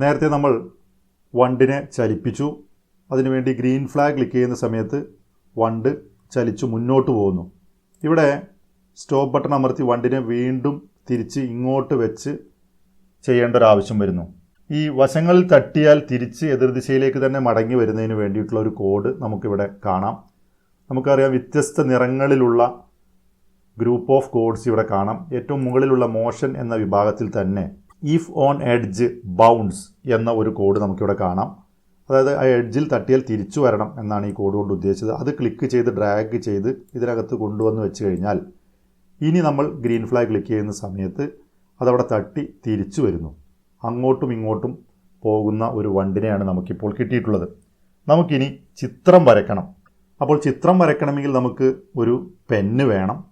നേരത്തെ നമ്മൾ വണ്ടിനെ ചലിപ്പിച്ചു. അതിനുവേണ്ടി ഗ്രീൻ ഫ്ലാഗ് ക്ലിക്ക് ചെയ്യുന്ന സമയത്ത് വണ്ട് ചലിച്ചു മുന്നോട്ട് പോകുന്നു. ഇവിടെ സ്റ്റോപ്പ് ബട്ടൺ അമർത്തി വണ്ടിനെ വീണ്ടും തിരിച്ച് ഇങ്ങോട്ട് വെച്ച് ചെയ്യേണ്ട ഒരു ആവശ്യം വരുന്നു. ഈ വശങ്ങളിൽ തട്ടിയാൽ തിരിച്ച് എതിർദിശയിലേക്ക് തന്നെ മടങ്ങി വരുന്നതിന് വേണ്ടിയിട്ടുള്ള ഒരു കോഡ് നമുക്കിവിടെ കാണാം. നമുക്കറിയാം വ്യത്യസ്ത നിറങ്ങളിലുള്ള ഗ്രൂപ്പ് ഓഫ് കോഡ്സ് ഇവിടെ കാണാം. ഏറ്റവും മുകളിലുള്ള മോഷൻ എന്ന വിഭാഗത്തിൽ തന്നെ ഇഫ് ഓൺ എഡ്ജ് ബൗൺസ് എന്ന ഒരു കോഡ് നമുക്കിവിടെ കാണാം. അതായത് ആ എഡ്ജിൽ തട്ടിയാൽ തിരിച്ചു വരണം എന്നാണ് ഈ കോഡ് കൊണ്ട് ഉദ്ദേശിച്ചത്. അത് ക്ലിക്ക് ചെയ്ത് ഡ്രാഗ് ചെയ്ത് ഇതിനകത്ത് കൊണ്ടുവന്ന് വെച്ച് കഴിഞ്ഞാൽ ഇനി നമ്മൾ ഗ്രീൻ ഫ്ലാഗ് ക്ലിക്ക് ചെയ്യുന്ന സമയത്ത് അതവിടെ തട്ടി തിരിച്ചു വരുന്നു. അങ്ങോട്ടും ഇങ്ങോട്ടും പോകുന്ന ഒരു വണ്ടിനെയാണ് നമുക്കിപ്പോൾ കിട്ടിയിട്ടുള്ളത്. നമുക്കിനി ചിത്രം വരയ്ക്കണം. അപ്പോൾ ചിത്രം വരയ്ക്കണമെങ്കിൽ നമുക്ക് ഒരു പെന്ന് വേണം.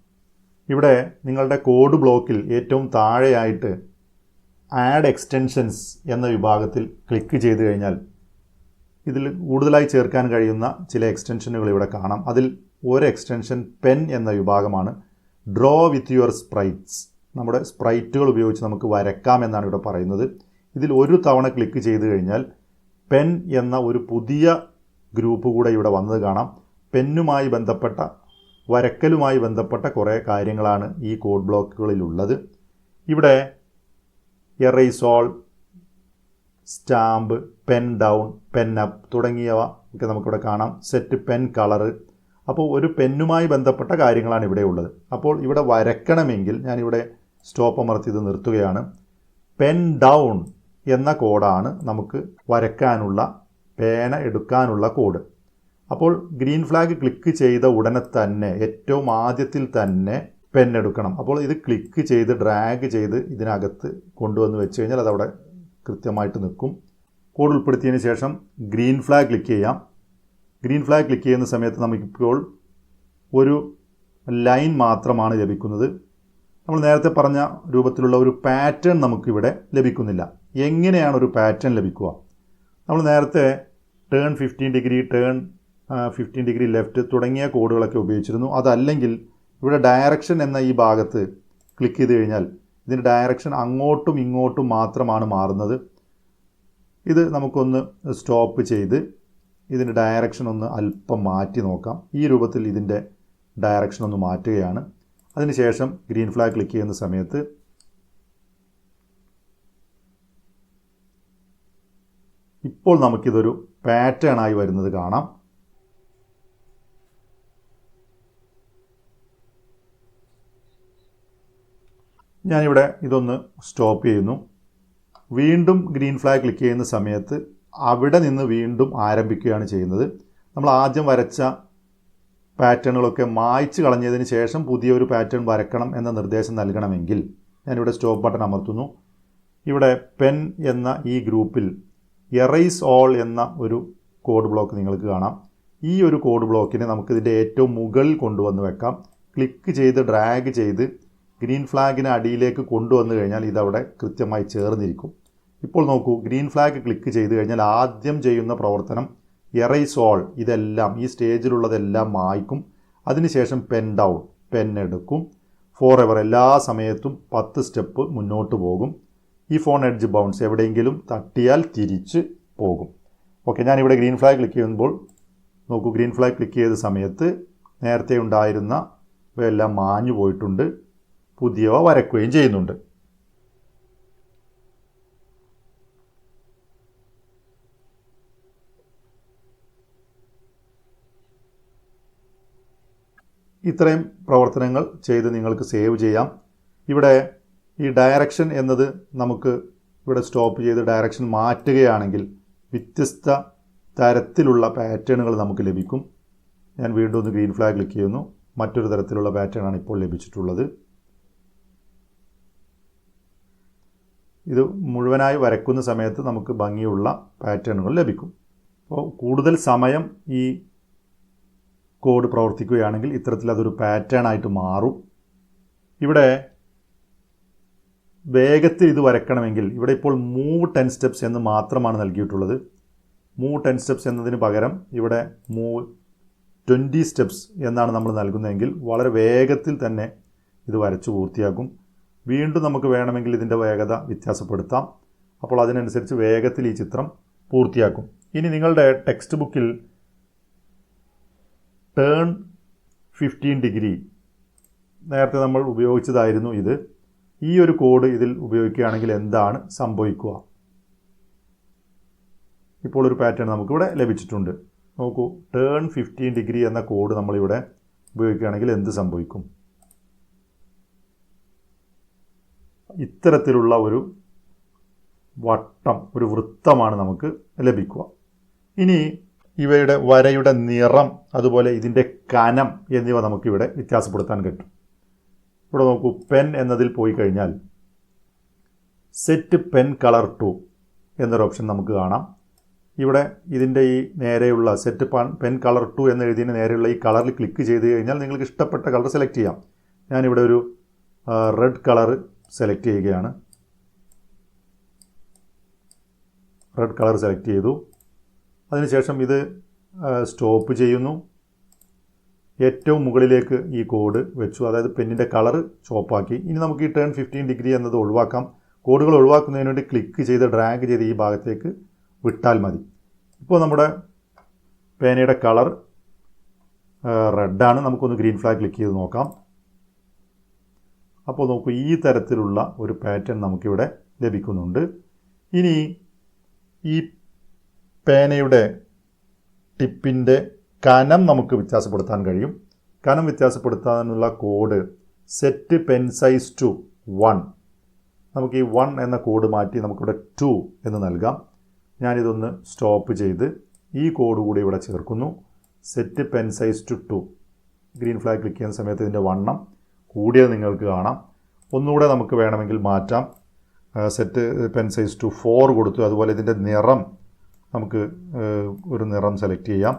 ഇവിടെ നിങ്ങളുടെ കോഡ് ബ്ലോക്കിൽ ഏറ്റവും താഴെയായിട്ട് ആഡ് എക്സ്റ്റൻഷൻസ് എന്ന വിഭാഗത്തിൽ ക്ലിക്ക് ചെയ്ത് കഴിഞ്ഞാൽ ഇതിൽ കൂടുതലായി ചേർക്കാൻ കഴിയുന്ന ചില എക്സ്റ്റൻഷനുകൾ ഇവിടെ കാണാം. അതിൽ ഒരു എക്സ്റ്റൻഷൻ പെൻ എന്ന വിഭാഗമാണ്. ഡ്രോ വിത്ത് യുവർ സ്പ്രൈറ്റ്സ് നമ്മുടെ സ്പ്രൈറ്റുകൾ ഉപയോഗിച്ച് നമുക്ക് വരക്കാം എന്നാണ് ഇവിടെ പറയുന്നത്. ഇതിൽ ഒരു തവണ ക്ലിക്ക് ചെയ്ത് കഴിഞ്ഞാൽ പെൻ എന്ന ഒരു പുതിയ ഗ്രൂപ്പ് കൂടെ ഇവിടെ വന്നത് കാണാം. പെന്നുമായി ബന്ധപ്പെട്ട വരക്കലുമായി ബന്ധപ്പെട്ട കുറേ കാര്യങ്ങളാണ് ഈ കോഡ് ബ്ലോക്കുകളിലുള്ളത് ഇവിടെ erase all stamp pen down pen up തുടങ്ങിയവ ഒക്കെ നമുക്കിവിടെ കാണാം. സെറ്റ് പെൻ കളറ് അപ്പോൾ ഒരു പെന്നുമായി ബന്ധപ്പെട്ട കാര്യങ്ങളാണ് ഇവിടെ ഉള്ളത്. അപ്പോൾ ഇവിടെ വരക്കണമെങ്കിൽ ഞാനിവിടെ സ്റ്റോപ്പ് അമർത്തി ഇത് നിർത്തുകയാണ്. പെൻ ഡൗൺ എന്ന കോഡാണ് നമുക്ക് വരക്കാനുള്ള പേന എടുക്കാനുള്ള കോഡ്. അപ്പോൾ ഗ്രീൻ ഫ്ലാഗ് ക്ലിക്ക് ചെയ്ത ഉടനെ തന്നെ ഏറ്റവും ആദ്യത്തിൽ തന്നെ പെൻ എടുക്കണം. അപ്പോൾ ഇത് ക്ലിക്ക് ചെയ്ത് ഡ്രാഗ് ചെയ്ത് ഇതിനകത്ത് കൊണ്ടുവന്ന് വെച്ച് കഴിഞ്ഞാൽ അതവിടെ കൃത്യമായിട്ട് നിൽക്കും. കോഡ് ഉൾപ്പെടുത്തിയതിന് ശേഷം ഗ്രീൻ ഫ്ലാഗ് ക്ലിക്ക് ചെയ്യാം. ഗ്രീൻ ഫ്ലാഗ് ക്ലിക്ക് ചെയ്യുന്ന സമയത്ത് നമുക്കിപ്പോൾ ഒരു ലൈൻ മാത്രമാണ് ലഭിക്കുന്നത്. നമ്മൾ നേരത്തെ പറഞ്ഞ രൂപത്തിലുള്ള ഒരു പാറ്റേൺ നമുക്കിവിടെ ലഭിക്കുന്നില്ല. എങ്ങനെയാണ് ഒരു പാറ്റേൺ ലഭിക്കുക? നമ്മൾ നേരത്തെ turn fifteen degree turn fifteen degree left തുടങ്ങിയ കോഡുകളൊക്കെ ഉപയോഗിച്ചിരുന്നു. അതല്ലെങ്കിൽ ഇവിടെ ഡയറക്ഷൻ എന്ന ഈ ഭാഗത്ത് ക്ലിക്ക് ചെയ്ത് കഴിഞ്ഞാൽ ഇതിന്റെ ഡയറക്ഷൻ അങ്ങോട്ടും ഇങ്ങോട്ടും മാത്രമാണ് മാറുന്നത്. ഇത് നമുക്കൊന്ന് സ്റ്റോപ്പ് ചെയ്ത് ഇതിന്റെ ഡയറക്ഷൻ ഒന്ന് അല്പം മാറ്റി നോക്കാം. ഈ രൂപത്തിൽ ഇതിന്റെ ഡയറക്ഷൻ ഒന്ന് മാറ്റുകയാണ്. അതിനുശേഷം ഗ്രീൻ ഫ്ലാഗ് ക്ലിക്ക് ചെയ്യുന്ന സമയത്ത് ഇപ്പോൾ നമുക്കിതൊരു പാറ്റേൺ ആയി വരുന്നത് കാണാം. ഞാനിവിടെ ഇതൊന്ന് സ്റ്റോപ്പ് ചെയ്യുന്നു. വീണ്ടും ഗ്രീൻ ഫ്ലാഗ് ക്ലിക്ക് ചെയ്യുന്ന സമയത്ത് അവിടെ നിന്ന് വീണ്ടും ആരംഭിക്കുകയാണ് ചെയ്യുന്നത്. നമ്മൾ ആദ്യം വരച്ച പാറ്റേണുകളൊക്കെ മായ്ച്ച് കളഞ്ഞതിന് ശേഷം പുതിയൊരു പാറ്റേൺ വരക്കണം എന്ന നിർദ്ദേശം നൽകണമെങ്കിൽ ഞാനിവിടെ സ്റ്റോപ്പ് ബട്ടൺ അമർത്തുന്നു. ഇവിടെ പെൻ എന്ന ഈ ഗ്രൂപ്പിൽ എറൈസ് ഓൾ എന്ന ഒരു കോഡ് ബ്ലോക്ക് നിങ്ങൾക്ക് കാണാം. ഈ ഒരു കോഡ് ബ്ലോക്കിനെ നമുക്കിതിന്റെ ഏറ്റവും മുകളിൽ കൊണ്ടുവന്ന് വെക്കാം. ക്ലിക്ക് ചെയ്ത് ഡ്രാഗ് ചെയ്ത് ഗ്രീൻ ഫ്ലാഗിനെ അടിയിലേക്ക് കൊണ്ടുവന്നു കഴിഞ്ഞാൽ ഇതവിടെ കൃത്യമായി ചേർന്നിരിക്കും. ഇപ്പോൾ നോക്കൂ ഗ്രീൻ ഫ്ലാഗ് ക്ലിക്ക് ചെയ്ത് കഴിഞ്ഞാൽ ആദ്യം ചെയ്യുന്ന പ്രവർത്തനം എറൈസ് ഓൾ ഇതെല്ലാം ഈ സ്റ്റേജിലുള്ളതെല്ലാം മായ്ക്കും. അതിനുശേഷം പെൻ ഡൗൺ പെൻ എടുക്കും. ഫോർ എവർ എല്ലാ സമയത്തും പത്ത് സ്റ്റെപ്പ് മുന്നോട്ട് പോകും. ഈ ഫോൺ എഡ്ജ് ബൗൺസ് എവിടെയെങ്കിലും തട്ടിയാൽ തിരിച്ച് പോകും. ഓക്കെ ഞാനിവിടെ ഗ്രീൻ ഫ്ലാഗ് ക്ലിക്ക് ചെയ്യുമ്പോൾ നോക്കൂ ഗ്രീൻ ഫ്ലാഗ് ക്ലിക്ക് ചെയ്ത സമയത്ത് നേരത്തെ ഉണ്ടായിരുന്ന ഇവയെല്ലാം മാഞ്ഞു പോയിട്ടുണ്ട്. പുതിയവ വരക്കുകയും ചെയ്യുന്നുണ്ട്. ഇത്രയും പ്രവർത്തനങ്ങൾ ചെയ്ത് നിങ്ങൾക്ക് സേവ് ചെയ്യാം. ഇവിടെ ഈ ഡയറക്ഷൻ എന്നത് നമുക്ക് ഇവിടെ സ്റ്റോപ്പ് ചെയ്ത് ഡയറക്ഷൻ മാറ്റുകയാണെങ്കിൽ വ്യത്യസ്ത തരത്തിലുള്ള പാറ്റേണുകൾ നമുക്ക് ലഭിക്കും. ഞാൻ വീണ്ടും ഒന്ന് ഗ്രീൻ ഫ്ലാഗ് ക്ലിക്ക് ചെയ്യുന്നു. മറ്റൊരു തരത്തിലുള്ള പാറ്റേൺ ആണ് ഇപ്പോൾ ലഭിച്ചിട്ടുള്ളത്. ഇത് മുഴുവനായി വരക്കുന്ന സമയത്ത് നമുക്ക് ഭംഗിയുള്ള പാറ്റേണുകൾ ലഭിക്കും. അപ്പോൾ കൂടുതൽ സമയം ഈ കോഡ് പ്രവർത്തിക്കുകയാണെങ്കിൽ ഇത്തരത്തിൽ അതൊരു പാറ്റേൺ ആയിട്ട് മാറും. ഇവിടെ വേഗത്തിൽ ഇത് വരക്കണമെങ്കിൽ ഇവിടെ ഇപ്പോൾ മൂവ് ടെൻ സ്റ്റെപ്സ് എന്ന് മാത്രമാണ് നൽകിയിട്ടുള്ളത്. മൂവ് ടെൻ സ്റ്റെപ്സ് എന്നതിന് പകരം ഇവിടെ മൂവ് ട്വന്റി സ്റ്റെപ്സ് എന്നാണ് നമ്മൾ നൽകുന്നതെങ്കിൽ വളരെ വേഗത്തിൽ തന്നെ ഇത് വരച്ചു പൂർത്തിയാക്കും. വീണ്ടും നമുക്ക് വേണമെങ്കിൽ ഇതിന്റെ വേഗത വ്യത്യാസപ്പെടുത്താം. അപ്പോൾ അതിനനുസരിച്ച് വേഗത്തിൽ ഈ ചിത്രം പൂർത്തിയാക്കും. ഇനി നിങ്ങളുടെ ടെക്സ്റ്റ് ബുക്കിൽ ടേൺ ഫിഫ്റ്റീൻ ഡിഗ്രി നേരത്തെ നമ്മൾ ഉപയോഗിച്ചതായിരുന്നു ഇത്. ഈ ഒരു കോഡ് ഇതിൽ ഉപയോഗിക്കുകയാണെങ്കിൽ എന്താണ് സംഭവിക്കുക? ഇപ്പോൾ ഒരു പാറ്റേൺ നമുക്കിവിടെ ലഭിച്ചിട്ടുണ്ട്. നോക്കൂ ടേൺ ഫിഫ്റ്റീൻ ഡിഗ്രി എന്ന കോഡ് നമ്മളിവിടെ ഉപയോഗിക്കുകയാണെങ്കിൽ എന്ത് സംഭവിക്കും? ഇത്തരത്തിലുള്ള ഒരു വട്ടം ഒരു വൃത്തമാണ് നമുക്ക് ലഭിക്കുക. ഇനി ഇവയുടെ വരയുടെ നിറം അതുപോലെ ഇതിന്റെ കനം എന്നിവ നമുക്കിവിടെ വ്യത്യാസപ്പെടുത്താൻ കിട്ടും ഇവിടെ നോക്കൂ പെൻ എന്നതിൽ പോയി കഴിഞ്ഞാൽ സെറ്റ് പെൻ കളർ ടു എന്നൊരു ഓപ്ഷൻ നമുക്ക് കാണാം. ഇവിടെ ഇതിന്റെ ഈ നേരെയുള്ള സെറ്റ് പെൻ കളർ ടു എന്ന് എഴുതിയതിന് നേരെയുള്ള ഈ കളറിൽ ക്ലിക്ക് ചെയ്ത് കഴിഞ്ഞാൽ നിങ്ങൾക്ക് ഇഷ്ടപ്പെട്ട കളർ സെലക്ട് ചെയ്യാം. ഞാനിവിടെ ഒരു റെഡ് കളർ സെലക്ട് ചെയ്യുകയാണ്. റെഡ് കളർ സെലക്ട് ചെയ്തു. അതിനുശേഷം ഇത് സ്റ്റോപ്പ് ചെയ്യുന്നു. ഏറ്റവും മുകളിലേക്ക് ഈ കോഡ് വെച്ചു. അതായത് പെന്നിന്റെ കളർ ചോപ്പാക്കി ഇനി നമുക്ക് ഈ ടേൺ ഫിഫ്റ്റീൻ ഡിഗ്രി എന്നത് ഒഴിവാക്കാം. കോഡുകൾ ഒഴിവാക്കുന്നതിന് വേണ്ടി ക്ലിക്ക് ചെയ്ത് ഡ്രാഗ് ചെയ്ത് ഈ ഭാഗത്തേക്ക് വിട്ടാൽ മതി. ഇപ്പോൾ നമ്മുടെ പേനയുടെ കളർ റെഡാണ് നമുക്കൊന്ന് ഗ്രീൻ ഫ്ലാഗ് ക്ലിക്ക് ചെയ്ത് നോക്കാം. അപ്പോൾ നോക്കൂ ഈ തരത്തിലുള്ള ഒരു പാറ്റേൺ നമുക്കിവിടെ ലഭിക്കുന്നുണ്ട്. ഇനി ഈ പേനയുടെ ടിപ്പിന്റെ കനം നമുക്ക് വ്യത്യാസപ്പെടുത്താൻ കഴിയും. കനം വ്യത്യാസപ്പെടുത്താനുള്ള code set pen size to one നമുക്ക് ഈ വൺ എന്ന കോഡ് മാറ്റി നമുക്കിവിടെ ടു എന്ന് നൽകാം. ഞാനിതൊന്ന് സ്റ്റോപ്പ് ചെയ്ത് ഈ കോഡ് കൂടി ഇവിടെ ചേർക്കുന്നു. Set pen size to two green flag click ചെയ്യുന്ന സമയത്ത് ഇതിന്റെ വണ്ണം കൂടിയത് നിങ്ങൾക്ക് കാണാം. ഒന്നുകൂടെ നമുക്ക് വേണമെങ്കിൽ മാറ്റാം. Set pen size to four കൊടുത്തു. അതുപോലെ ഇതിന്റെ നിറം നമുക്ക് ഒരു നിറം സെലക്ട് ചെയ്യാം.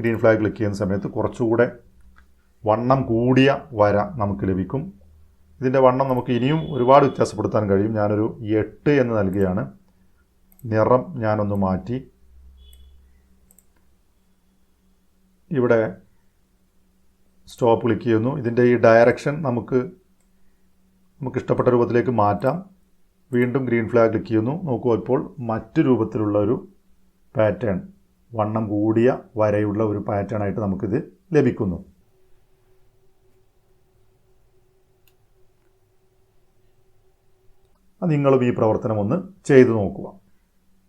ഗ്രീൻ ഫ്ലാഗ് ക്ലിക്ക് ചെയ്യുന്ന സമയത്ത് കുറച്ചുകൂടെ വണ്ണം കൂടിയ വര നമുക്ക് ലഭിക്കും. ഇതിന്റെ വണ്ണം നമുക്ക് ഇനിയും ഒരുപാട് വ്യത്യാസപ്പെടുത്താൻ കഴിയും. ഞാനൊരു എട്ട് എന്ന് നൽകുകയാണ്. നിറം ഞാനൊന്ന് മാറ്റി. ഇവിടെ സ്റ്റോപ്പ് ക്ലിക്ക് ചെയ്യുന്നു ഇതിന്റെ ഈ ഡയറക്ഷൻ നമുക്ക് നമുക്ക് ഇഷ്ടപ്പെട്ട രൂപത്തിലേക്ക് മാറ്റാം. വീണ്ടും ഗ്രീൻ ഫ്ലാഗ് ക്ലിക്ക് ചെയ്യുന്നു നോക്കൂ ഇപ്പോൾ മറ്റു രൂപത്തിലുള്ള ഒരു പാറ്റേൺ വണ്ണം കൂടിയ വരയുള്ള ഒരു പാറ്റേൺ ആയിട്ട് നമുക്കിത് ലഭിക്കുന്നു. നിങ്ങളും ഈ പ്രവർത്തനം ഒന്ന് ചെയ്തു നോക്കുക.